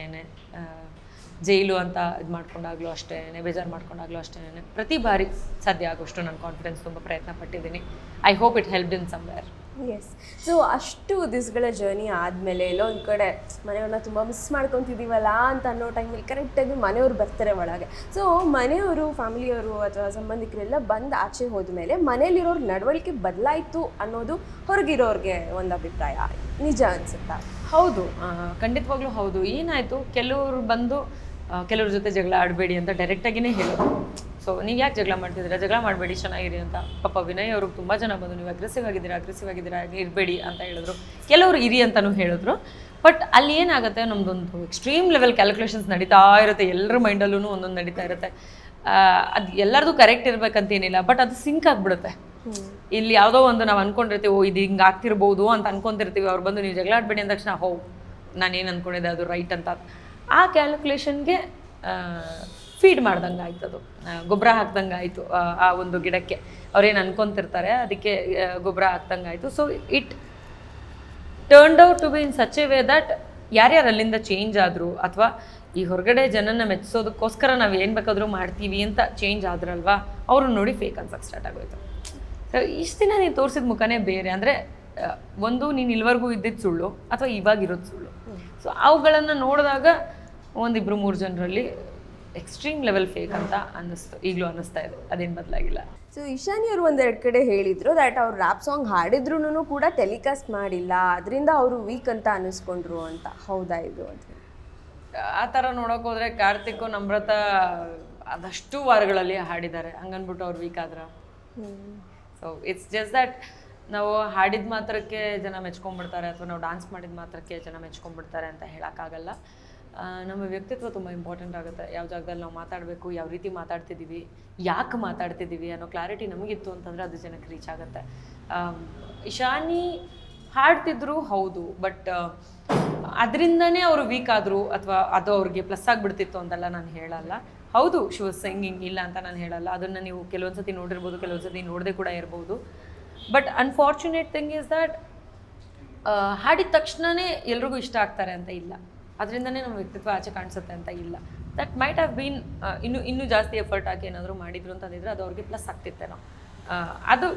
ಜೈಲು ಅಂತ ಇದು ಮಾಡ್ಕೊಂಡಾಗ್ಲೂ ಅಷ್ಟೇ ಬೇಜಾರು ಮಾಡ್ಕೊಂಡಾಗ್ಲೂ ಅಷ್ಟೇ ಪ್ರತಿ ಬಾರಿ ಸಾಧ್ಯ ಆಗೋಷ್ಟು ನಾನು ಕಾನ್ಫಿಡೆನ್ಸ್ ತುಂಬ ಪ್ರಯತ್ನ ಪಟ್ಟಿದ್ದೀನಿ. I hope it help in somewhere as so ಅಷ್ಟು ದಿವಸಗಳ ಜರ್ನಿ ಆದಮೇಲೆ ಎಲ್ಲೋ ಒಂದು ಕಡೆ ಮನೆಯವ್ರನ್ನ ತುಂಬ ಮಿಸ್ ಮಾಡ್ಕೊತಿದ್ದೀವಲ್ಲ ಅಂತ ಅನ್ನೋ ಟೈಮಲ್ಲಿ ಕರೆಕ್ಟಾಗಿ ಮನೆಯವ್ರು ಬರ್ತಾರೆ ಒಳಗೆ. ಸೊ ಮನೆಯವರು ಫ್ಯಾಮಿಲಿಯವರು ಅಥವಾ ಸಂಬಂಧಿಕರೆಲ್ಲ ಬಂದು ಆಚೆ ಹೋದ್ಮೇಲೆ ಮನೇಲಿರೋರ ನಡವಳಿಕೆ ಬದಲಾಯಿತು ಅನ್ನೋದು ಹೊರಗಿರೋರಿಗೆ ಒಂದು ಅಭಿಪ್ರಾಯ. ನಿಜ ಅನ್ಸುತ್ತಾ? ಹೌದು. ಖಂಡಿತವಾಗ್ಲೂ ಹೌದು. ಏನಾಯಿತು? ಕೆಲವರು ಬಂದು ಕೆಲವ್ರ ಜೊತೆ ಜಗಳ ಆಡಬೇಡಿ ಅಂತ ಡೈರೆಕ್ಟಾಗಿಯೇ ಹೇಳೋದು. ಸೊ ನೀವು ಯಾಕೆ ಜಗಳ ಮಾಡ್ತಿದ್ದೀರಾ ಜಗಳ ಮಾಡಬೇಡಿ ಚೆನ್ನಾಗಿರಿ ಅಂತ. ಪಾಪ ವಿನಯ್ ಅವ್ರಿಗೆ ತುಂಬ ಜನ ಬಂದು ನೀವು ಅಗ್ರೆಸಿವ್ ಆಗಿದ್ದೀರಾ ಅಗ್ರೆಸಿವ್ ಆಗಿದ್ದೀರಾ ಇರಬೇಡಿ ಅಂತ ಹೇಳಿದ್ರು. ಕೆಲವರು ಇರಿ ಅಂತಲೂ ಹೇಳಿದ್ರು. ಬಟ್ ಅಲ್ಲಿ ಏನಾಗುತ್ತೆ? ನಮ್ಮದೊಂದು ಎಕ್ಸ್ಟ್ರೀಮ್ ಲೆವೆಲ್ ಕ್ಯಾಲ್ಕುಲೇಷನ್ಸ್ ನಡೀತಾ ಇರುತ್ತೆ. ಎಲ್ಲರ ಮೈಂಡಲ್ಲೂ ಒಂದೊಂದು ನಡೀತಾ ಇರುತ್ತೆ. ಅದು ಎಲ್ಲರದು ಕರೆಕ್ಟ್ ಇರಬೇಕಂತೇನಿಲ್ಲ ಬಟ್ ಅದು ಸಿಂಕ್ ಆಗಿಬಿಡುತ್ತೆ. ಇಲ್ಲಿ ಯಾವುದೋ ಒಂದು ನಾವು ಅನ್ಕೊಂಡಿರ್ತೀವಿ ಓ ಇದು ಹಿಂಗೆ ಆಗ್ತಿರ್ಬೋದು ಅಂತ ಅನ್ಕೊಂತಿರ್ತೀವಿ ಅವ್ರು ಬಂದು ನೀವು ಜಗಳ ಆಡಬೇಡಿ ಅಂದ ತಕ್ಷಣ ಹೋ ನಾನು ಏನು ಅಂದ್ಕೊಂಡಿದ್ದೆ ಅದು ರೈಟ್ ಅಂತ. ಆ ಕ್ಯಾಲ್ಕುಲೇಷನ್ಗೆ ಫೀಡ್ ಮಾಡ್ದಂಗೆ ಆಯ್ತು ಅದು ಗೊಬ್ಬರ ಹಾಕ್ದಂಗೆ ಆಯಿತು ಆ ಒಂದು ಗಿಡಕ್ಕೆ. ಅವ್ರೇನು ಅನ್ಕೊಂತಿರ್ತಾರೆ ಅದಕ್ಕೆ ಗೊಬ್ಬರ ಹಾಕ್ದಂಗೆ ಆಯಿತು. So it turned out to be in such a way that ಯಾರ್ಯಾರು ಅಲ್ಲಿಂದ ಚೇಂಜ್ ಆದರು ಅಥವಾ ಈ ಹೊರಗಡೆ ಜನನ ಮೆಚ್ಚಿಸೋದಕ್ಕೋಸ್ಕರ ನಾವು ಏನು ಬೇಕಾದರೂ ಮಾಡ್ತೀವಿ ಅಂತ ಚೇಂಜ್ ಆದ್ರಲ್ವಾ ಅವರು ನೋಡಿ ಫೇಕ್ ಅನ್ಸಕ್ಕೆ ಸ್ಟಾರ್ಟ್ ಆಗೋಯ್ತು. ಸೊ ಇಷ್ಟು ದಿನ ನೀನು ತೋರಿಸಿದ ಮುಖನೇ ಬೇರೆ. ಅಂದರೆ ಒಂದು ನೀನು ಇಲ್ಲಿವರೆಗೂ ಇದ್ದಿದ್ದು ಸುಳ್ಳು ಅಥವಾ ಇವಾಗಿರೋದು ಸುಳ್ಳು. ಸೊ ಅವುಗಳನ್ನು ನೋಡಿದಾಗ ಒಂದಿಬ್ಬರು ಮೂರು ಜನರಲ್ಲಿ ಎಕ್ಸ್ಟ್ರೀಮ್ ಲೆವೆಲ್ ಫೇಕ್ ಅಂತ ಅನ್ನಿಸ್ತು ಈಗಲೂ ಅನ್ನಿಸ್ತಾ ಇದೆ ಅದೇನು ಬದಲಾಗಿಲ್ಲ. ಸೊ ಇಶಾನಿ ಅವರು ಒಂದೆರಡು ಕಡೆ ಹೇಳಿದ್ರು ದಟ್ ಅವ್ರು ರ್ಯಾಪ್ ಸಾಂಗ್ ಹಾಡಿದ್ರು ಕೂಡ ಟೆಲಿಕಾಸ್ಟ್ ಮಾಡಿಲ್ಲ ಅದರಿಂದ ಅವರು ವೀಕ್ ಅಂತ ಅನ್ನಿಸ್ಕೊಂಡ್ರು ಅಂತ. ಹೌದಾ ಇದು ಅಂತ ಆ ಥರ ನೋಡೋಕೆ ಹೋದರೆ ಕಾರ್ತಿಕ್ ನಮ್ರತ ಅದಷ್ಟು ವಾರಗಳಲ್ಲಿ ಹಾಡಿದ್ದಾರೆ ಹಂಗನ್ಬಿಟ್ಟು ಅವ್ರು ವೀಕ್ ಆದ್ರ. ಸೊ ಇಟ್ಸ್ ಜಸ್ಟ್ ದಟ್ ನಾವು ಹಾಡಿದ ಮಾತ್ರಕ್ಕೆ ಜನ ಮೆಚ್ಕೊಂಡ್ಬಿಡ್ತಾರೆ ಅಥವಾ ನಾವು ಡಾನ್ಸ್ ಮಾಡಿದ ಮಾತ್ರಕ್ಕೆ ಜನ ಮೆಚ್ಕೊಂಡ್ಬಿಡ್ತಾರೆ ಅಂತ ಹೇಳೋಕ್ಕಾಗಲ್ಲ. ನಮ್ಮ ವ್ಯಕ್ತಿತ್ವ ತುಂಬ ಇಂಪಾರ್ಟೆಂಟ್ ಆಗುತ್ತೆ. ಯಾವ ಜಾಗದಲ್ಲಿ ನಾವು ಮಾತಾಡಬೇಕು, ಯಾವ ರೀತಿ ಮಾತಾಡ್ತಿದ್ದೀವಿ, ಯಾಕೆ ಮಾತಾಡ್ತಿದ್ದೀವಿ ಅನ್ನೋ ಕ್ಲಾರಿಟಿ ನಮಗಿತ್ತು ಅಂತಂದರೆ ಅದು ಜನಕ್ಕೆ ರೀಚ್ ಆಗುತ್ತೆ. ಇಶಾನಿ ಹಾಡ್ತಿದ್ರು ಹೌದು ಬಟ್ ಅದರಿಂದನೇ ಅವರು ವೀಕ್ ಆದರು ಅಥವಾ ಅದು ಅವ್ರಿಗೆ ಪ್ಲಸ್ ಆಗಿಬಿಡ್ತಿತ್ತು ಅಂತೆಲ್ಲ ನಾನು ಹೇಳಲ್ಲ. ಹೌದು ಶಿ ವಾಸ್ ಸಿಂಗಿಂಗ್ ಇಲ್ಲ ಅಂತ ನಾನು ಹೇಳಲ್ಲ. ಅದನ್ನು ನೀವು ಕೆಲವೊಂದು ಸತಿ ನೋಡಿರ್ಬೋದು ಕೆಲವೊಂದು ಸತಿ ನೋಡದೆ ಕೂಡ ಇರ್ಬೋದು. But unfortunate thing is that ಹಾಡಿದ ತಕ್ಷಣವೇ ಎಲ್ರಿಗೂ ಇಷ್ಟ ಆಗ್ತಾರೆ ಅಂತ ಇಲ್ಲ. ಅದರಿಂದನೇ ನಮ್ಮ ವ್ಯಕ್ತಿತ್ವ ಆಚೆ ಕಾಣಿಸುತ್ತೆ ಅಂತ ಇಲ್ಲ. ದಟ್ ಮೈಟ್ ಹ್ಯಾವ್ ಬೀನ್ ಇನ್ನು, ಇನ್ನೂ ಜಾಸ್ತಿ ಎಫರ್ಟ್ ಹಾಕಿ ಏನಾದರೂ ಮಾಡಿದ್ರು ಅಂತಂದಿದ್ರೆ ಅದು ಅವ್ರಿಗೆ ಪ್ಲಸ್ ಆಗ್ತಿತ್ತೇನೋ ಅದು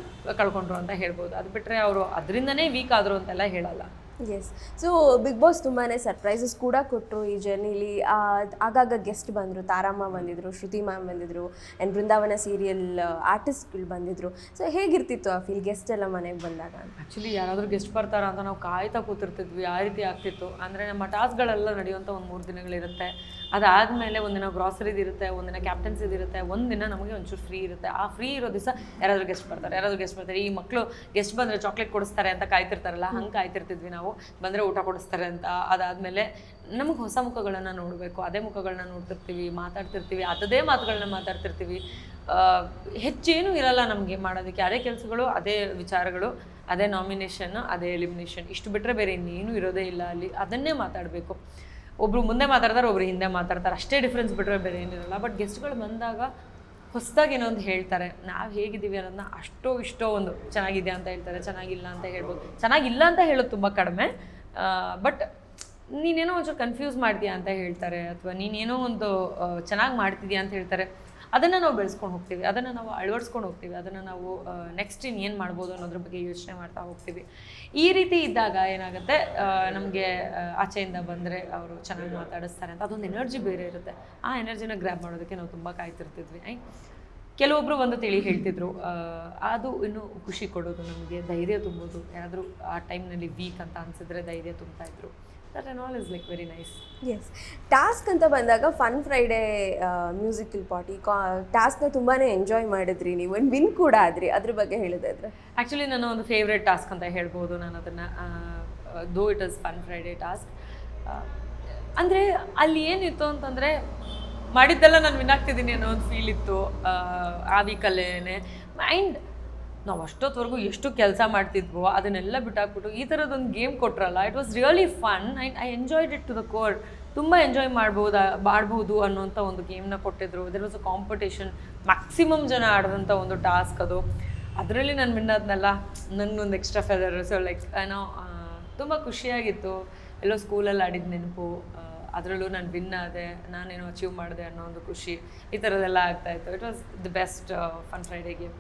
ಕಳ್ಕೊಂಡ್ರು ಅಂತ ಹೇಳ್ಬೋದು. ಅದು ಬಿಟ್ಟರೆ ಅವರು ಅದರಿಂದನೇ ವೀಕ್ ಆದರು ಅಂತೆಲ್ಲ ಹೇಳಲ್ಲ. ಎಸ್ ಸೊ ಬಿಗ್ ಬಾಸ್ ತುಂಬಾ ಸರ್ಪ್ರೈಸಸ್ ಕೂಡ ಕೊಟ್ಟರು ಈ ಜರ್ನಿಲಿ ಆಗಾಗ ಗೆಸ್ಟ್ ಬಂದರು. ತಾರಮ್ಮ ಬಂದಿದ್ರು, ಶ್ರುತಿ ಮ್ಯಾಮ್ ಬಂದಿದ್ರು ಆ್ಯಂಡ್ ಬೃಂದಾವನ ಸೀರಿಯಲ್ ಆರ್ಟಿಸ್ಟ್ಗಳು ಬಂದಿದ್ರು. ಸೊ ಹೇಗಿರ್ತಿತ್ತು ಆ ಫೀಲ್ ಗೆಸ್ಟ್ ಎಲ್ಲ ಮನೆಗೆ ಬಂದಾಗ ಆ್ಯಕ್ಚುಲಿ ಯಾರಾದರೂ ಗೆಸ್ಟ್ ಬರ್ತಾರ ಅಂತ ನಾವು ಕಾಯ್ತಾ ಕೂತಿರ್ತಿದ್ವಿ. ಆ ರೀತಿ ಆಗ್ತಿತ್ತು. ಅಂದರೆ ನಮ್ಮ ಟಾಸ್ಕ್ಗಳೆಲ್ಲ ನಡೆಯುವಂಥ ಒಂದು ಮೂರು ದಿನಗಳಿರುತ್ತೆ. ಅದಾದಮೇಲೆ ಒಂದಿನ ಗ್ರಾಸರಿದು ಇರುತ್ತೆ ಒಂದಿನ ಕ್ಯಾಪ್ಟನ್ಸಿದು ಇರುತ್ತೆ ಒಂದಿನ ನಮಗೆ ಒಂಚೂರು ಫ್ರೀ ಇರುತ್ತೆ. ಆ ಫ್ರೀ ಇರೋ ದಿವಸ ಯಾರಾದರೂ ಗೆಸ್ಟ್ ಬರ್ತಾರೆ ಯಾರಾದರೂ ಗೆಸ್ಟ್ ಬರ್ತಾರೆ. ಈ ಮಕ್ಕಳು ಗೆಸ್ಟ್ ಬಂದರೆ ಚಾಕ್ಲೇಟ್ ಕೊಡಿಸ್ತಾರೆ ಅಂತ ಕಾಯ್ತಿರ್ತಾರಲ್ಲ ಹಂಗೆ ಕಾಯ್ತಿರ್ತಿದ್ವಿ ನಾವು. ಬಂದರೆ ಊಟ ಕೊಡಿಸ್ತಾರೆ ಅಂತ. ಅದಾದಮೇಲೆ ನಮಗೆ ಹೊಸ ಮುಖಗಳನ್ನು ನೋಡಬೇಕು ಅದೇ ಮುಖಗಳನ್ನ ನೋಡ್ತಿರ್ತೀವಿ ಮಾತಾಡ್ತಿರ್ತೀವಿ ಅದೇ ಮಾತುಗಳನ್ನ ಮಾತಾಡ್ತಿರ್ತೀವಿ. ಹೆಚ್ಚೇನು ಹೆಚ್ಚೇನೂ ಇರಲ್ಲ ನಮಗೆ ಮಾಡೋದಕ್ಕೆ. ಅದೇ ಕೆಲಸಗಳು ಅದೇ ವಿಚಾರಗಳು ಅದೇ ನಾಮಿನೇಷನ್ ಅದೇ ಎಲಿಮಿನೇಷನ್ ಇಷ್ಟು ಬಿಟ್ಟರೆ ಬೇರೆ ಇನ್ನೇನು ಇರೋದೇ ಇಲ್ಲ ಅಲ್ಲಿ. ಅದನ್ನೇ ಮಾತಾಡಬೇಕು. ಒಬ್ರು ಮುಂದೆ ಮಾತಾಡ್ತಾರೆ, ಒಬ್ರು ಹಿಂದೆ ಮಾತಾಡ್ತಾರೆ. ಅಷ್ಟೇ ಡಿಫ್ರೆನ್ಸ್ ಬಿಟ್ಟರೆ ಬೇರೆ ಏನಿರಲ್ಲ. ಬಟ್ ಗೆಸ್ಟ್ಗಳು ಬಂದಾಗ ಹೊಸದಾಗಿ ಏನೋ ಒಂದು ಹೇಳ್ತಾರೆ. ನಾವು ಹೇಗಿದ್ದೀವಿ ಅನ್ನೋದನ್ನ ಅಷ್ಟೋ ಇಷ್ಟೋ ಒಂದು ಚೆನ್ನಾಗಿದೆ ಅಂತ ಹೇಳ್ತಾರೆ, ಚೆನ್ನಾಗಿಲ್ಲ ಅಂತ ಹೇಳ್ಬೋದು. ಚೆನ್ನಾಗಿಲ್ಲ ಅಂತ ಹೇಳೋದು ತುಂಬ ಕಡಿಮೆ. ಬಟ್ ನೀನೇನೋ ಒಂಚೂರು ಕನ್ಫ್ಯೂಸ್ ಮಾಡ್ತೀಯಾ ಅಂತ ಹೇಳ್ತಾರೆ, ಅಥವಾ ನೀನೇನೋ ಒಂದು ಚೆನ್ನಾಗಿ ಮಾಡ್ತಿದ್ಯಾ ಅಂತ ಹೇಳ್ತಾರೆ. ಅದನ್ನು ನಾವು ಬೆಳೆಸ್ಕೊಂಡು ಹೋಗ್ತೀವಿ. ಅದನ್ನು ನಾವು ಅಳವಡಿಸ್ಕೊಂಡು ಹೋಗ್ತೀವಿ. ಅದನ್ನು ನಾವು ನೆಕ್ಸ್ಟ್ ಇನ್ ಏನು ಮಾಡ್ಬೋದು ಅನ್ನೋದ್ರ ಬಗ್ಗೆ ಯೋಚನೆ ಮಾಡ್ತಾ ಹೋಗ್ತೀವಿ. ಈ ರೀತಿ ಇದ್ದಾಗ ಏನಾಗುತ್ತೆ ನಮಗೆ ಆಚೆಯಿಂದ ಬಂದರೆ ಅವರು ಚೆನ್ನಾಗಿ ಮಾತಾಡಿಸ್ತಾರೆ ಅಂತ ಅದೊಂದು ಎನರ್ಜಿ ಬೇರೆ ಇರುತ್ತೆ. ಆ ಎನರ್ಜಿನ ಗ್ರ್ಯಾಬ್ ಮಾಡೋದಕ್ಕೆ ನಾವು ತುಂಬ ಕಾಯ್ತಿರ್ತಿದ್ವಿ. ಕೆಲವೊಬ್ಬರು ಒಂದು ತಿಳಿ ಹೇಳ್ತಿದ್ರು ಅದು ಇನ್ನೂ ಖುಷಿ ಕೊಡೋದು, ನಮಗೆ ಧೈರ್ಯ ತುಂಬೋದು. ಯಾರಾದರೂ ಆ ಟೈಮ್ನಲ್ಲಿ ವೀಕ್ ಅಂತ ಅನಿಸಿದ್ರೆ ಧೈರ್ಯ ತುಂಬ್ತಾ ಇದ್ರು. That and all is like very nice as task ಅಂತ ಬಂದಾಗ ಫನ್ ಫ್ರೈಡೇ ಮ್ಯೂಸಿಕಲ್ ಪಾರ್ಟಿ ಕಾ ಟಾಸ್ಕ್ನ ತುಂಬಾ ಎಂಜಾಯ್ ಮಾಡಿದ್ರಿ ನೀವು. ಒಂದು ವಿನ್ ಕೂಡ ಆದ್ರಿ. ಅದ್ರ ಬಗ್ಗೆ ಹೇಳಿದ್ರೆ ಆ್ಯಕ್ಚುಲಿ ನನ್ನ ಒಂದು ಫೇವ್ರೆಟ್ ಟಾಸ್ಕ್ ಅಂತ ಹೇಳ್ಬೋದು ನಾನು ಅದನ್ನು. Though it is fun Friday task ಅಂದರೆ ಅಲ್ಲಿ ಏನಿತ್ತು ಅಂತಂದರೆ ಮಾಡಿದ್ದೆಲ್ಲ ನಾನು ವಿನ್ ಆಗ್ತಿದ್ದೀನಿ ಅನ್ನೋ ಒಂದು ಫೀಲ್ ಇತ್ತು ಆ, ವೀಕಲ್ಲೇ ಆ್ಯಂಡ್ ನಾವು ಅಷ್ಟೊತ್ತವರೆಗೂ ಎಷ್ಟು ಕೆಲಸ ಮಾಡ್ತಿದ್ವೋ ಅದನ್ನೆಲ್ಲ ಬಿಟ್ಟಾಕ್ಬಿಟ್ಟು ಈ ಥರದೊಂದು game ಕೊಟ್ರಲ್ಲ it was really fun and I enjoyed it to the core ತುಂಬ ಎಂಜಾಯ್ ಮಾಡ್ಬೋದಾ, ಮಾಡ್ಬೋದು ಅನ್ನೋಂಥ ಒಂದು ಗೇಮ್ನ ಕೊಟ್ಟಿದ್ರು. There was a competition maximum ಜನ ಆಡಿದಂಥ ಒಂದು ಟಾಸ್ಕ್ ಅದು. ಅದರಲ್ಲಿ ನಾನು ವಿನ್ ಆದ್ನಲ್ಲ ನನಗೊಂದು ಎಕ್ಸ್ಟ್ರಾ ಫೆದರ್ ಸೊ ಲೈಕ್ ಏನೋ ತುಂಬ ಖುಷಿಯಾಗಿತ್ತು. ಎಲ್ಲೋ ಸ್ಕೂಲಲ್ಲಿ ಆಡಿದ ನೆನಪು ಅದರಲ್ಲೂ ನಾನು ವಿನ್ ಆದೆ, ನಾನೇನೋ ಅಚೀವ್ ಮಾಡಿದೆ ಅನ್ನೋ ಒಂದು ಖುಷಿ, ಈ ಥರದ್ದೆಲ್ಲ ಆಗ್ತಾಯಿತ್ತು it was the best fun Friday game